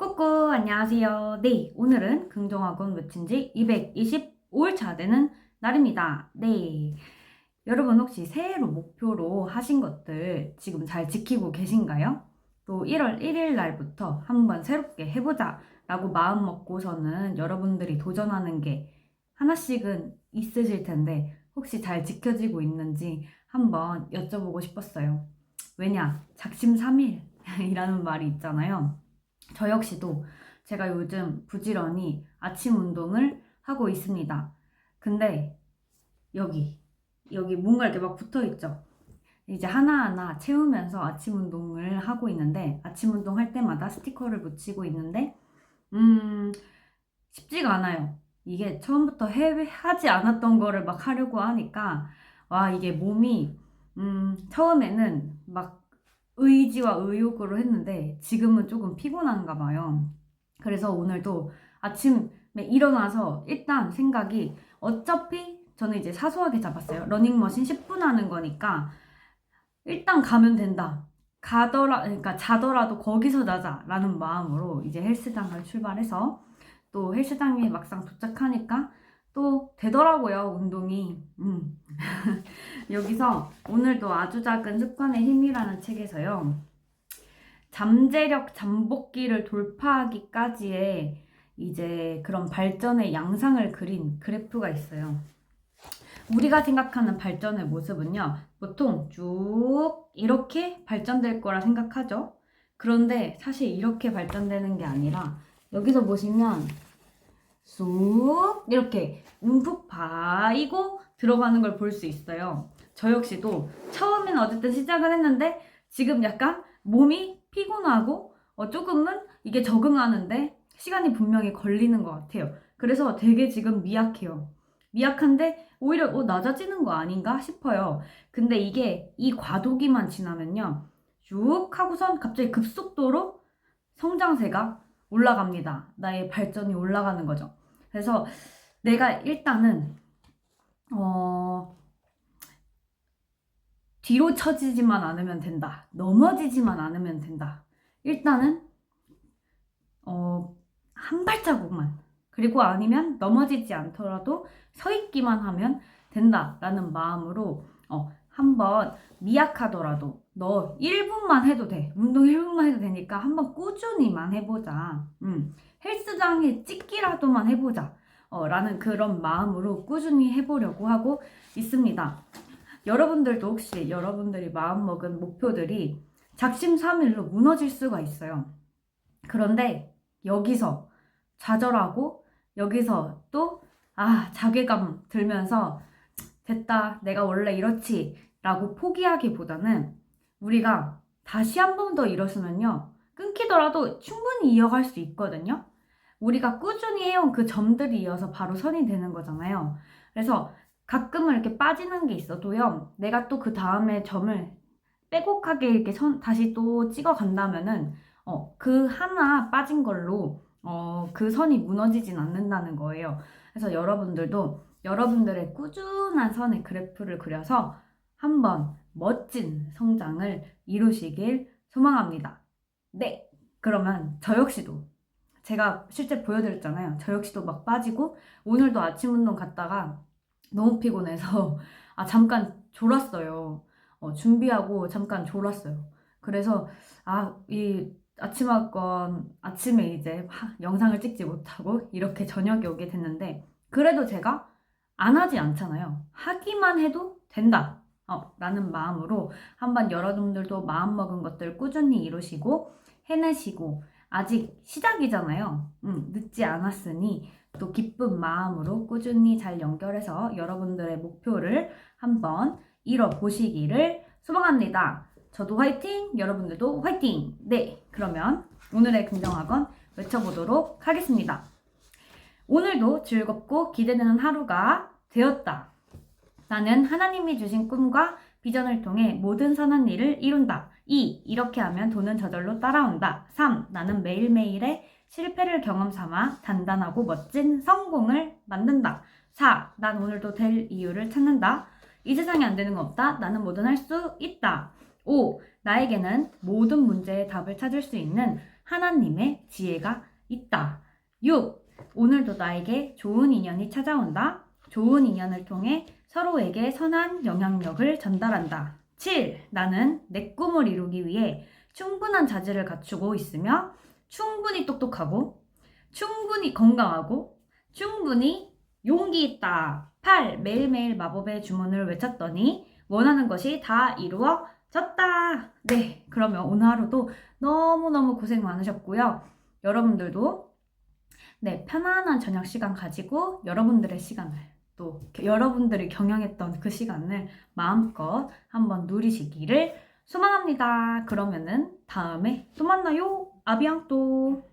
꾸꾸 안녕하세요. 네, 오늘은 긍정학원 외친 지 225일차 되는 날입니다. 네. 여러분 혹시 새해로 목표로 하신 것들 지금 잘 지키고 계신가요? 또 1월 1일 날부터 한번 새롭게 해보자 라고 마음 먹고서는 여러분들이 도전하는 게 하나씩은 있으실 텐데 혹시 잘 지켜지고 있는지 한번 여쭤보고 싶었어요. 왜냐? 작심삼일이라는 말이 있잖아요. 저 역시도 제가 요즘 부지런히 아침 운동을 하고 있습니다. 근데 여기, 여기 뭔가 이렇게 막 붙어 있죠. 이제 하나하나 채우면서 아침 운동을 하고 있는데, 아침 운동 할 때마다 스티커를 붙이고 있는데, 음, 쉽지가 않아요. 이게 처음부터 해, 하지 않았던 거를 막 하려고 하니까, 와, 이게 몸이, 음, 처음에는 막 의지와 의욕으로 했는데 지금은 조금 피곤한가 봐요. 그래서 오늘도 아침에 일어나서 일단 생각이 어차피 저는 이제 사소하게 잡았어요. 러닝머신 10분 하는 거니까 일단 가면 된다. 가더라, 그러니까 자더라도 거기서 자자라는 마음으로 이제 헬스장을 출발해서 또 헬스장에 막상 도착하니까 또 되더라고요, 운동이. 음. 여기서 오늘도 아주 작은 습관의 힘이라는 책에서요. 잠재력 잠복기를 돌파하기까지의 이제 그런 발전의 양상을 그린 그래프가 있어요. 우리가 생각하는 발전의 모습은요, 보통 쭉 이렇게 발전될 거라 생각하죠. 그런데 사실 이렇게 발전되는 게 아니라 여기서 보시면 쑥 이렇게 움푹 파이고 들어가는 걸 볼 수 있어요. 저 역시도 처음엔 어쨌든 시작을 했는데 지금 약간 몸이 피곤하고 어, 조금은 이게 적응하는데 시간이 분명히 걸리는 것 같아요. 그래서 되게 지금 미약해요. 미약한데 오히려 어, 낮아지는 거 아닌가 싶어요. 근데 이게 이 과도기만 지나면요. 쭉 하고선 갑자기 급속도로 성장세가 올라갑니다. 나의 발전이 올라가는 거죠. 그래서 내가 일단은 어 뒤로 처지지만 않으면 된다. 넘어지지만 않으면 된다. 일단은 어 한 발자국만 그리고 아니면 넘어지지 않더라도 서 있기만 하면 된다라는 마음으로 어 한번 미약하더라도 너 1분만 해도 돼. 운동 1분만 해도 되니까 한번 꾸준히만 해보자. 음, 헬스장에 찍기라도만 해보자. 어, 라는 그런 마음으로 꾸준히 해보려고 하고 있습니다. 여러분들도 혹시 여러분들이 마음먹은 목표들이 작심삼일로 무너질 수가 있어요. 그런데 여기서 좌절하고 여기서 또, 아, 자괴감 들면서 됐다. 내가 원래 이렇지. 라고 포기하기보다는 우리가 다시 한 번 더 일었으면요. 끊기더라도 충분히 이어갈 수 있거든요. 우리가 꾸준히 해온 그 점들이 이어서 바로 선이 되는 거잖아요. 그래서 가끔은 이렇게 빠지는 게 있어도요. 내가 또 그 다음에 점을 빼곡하게 이렇게 선, 다시 또 찍어 간다면은, 어, 그 하나 빠진 걸로, 어, 그 선이 무너지진 않는다는 거예요. 그래서 여러분들도 여러분들의 꾸준한 선의 그래프를 그려서 한번 멋진 성장을 이루시길 소망합니다. 네! 그러면 저 역시도 제가 실제 보여드렸잖아요. 저 역시도 막 빠지고 오늘도 아침 운동 갔다가 너무 피곤해서 아 잠깐 졸았어요. 어, 준비하고 잠깐 졸았어요. 그래서 아 이 아침 학원 아침에 이제 하- 영상을 찍지 못하고 이렇게 저녁에 오게 됐는데 그래도 제가 안 하지 않잖아요. 하기만 해도 된다. 어, 라는 마음으로 한번 여러분들도 마음먹은 것들 꾸준히 이루시고 해내시고 아직 시작이잖아요. 음, 늦지 않았으니 또 기쁜 마음으로 꾸준히 잘 연결해서 여러분들의 목표를 한번 이뤄보시기를 소망합니다. 저도 화이팅! 여러분들도 화이팅! 네, 그러면 오늘의 긍정학원 외쳐보도록 하겠습니다. 오늘도 즐겁고 기대되는 하루가 되었다. 나는 하나님이 주신 꿈과 비전을 통해 모든 선한 일을 이룬다. 2. 이렇게 하면 돈은 저절로 따라온다. 3. 나는 매일매일의 실패를 경험 삼아 단단하고 멋진 성공을 만든다. 4. 난 오늘도 될 이유를 찾는다. 이 세상에 안 되는 거 없다. 나는 뭐든 할 수 있다. 5. 나에게는 모든 문제의 답을 찾을 수 있는 하나님의 지혜가 있다. 6. 오늘도 나에게 좋은 인연이 찾아온다. 좋은 인연을 통해 서로에게 선한 영향력을 전달한다. 7. 나는 내 꿈을 이루기 위해 충분한 자질을 갖추고 있으며 충분히 똑똑하고 충분히 건강하고 충분히 용기 있다. 8. 매일매일 마법의 주문을 외쳤더니 원하는 것이 다 이루어졌다. 네, 그러면 오늘 하루도 너무너무 고생 많으셨고요. 여러분들도 네, 편안한 저녁 시간 가지고 여러분들의 시간을 또 여러분들이 경영했던 그 시간을 마음껏 한번 누리시기를 소망합니다. 그러면은 다음에 또 만나요. 아비앙또.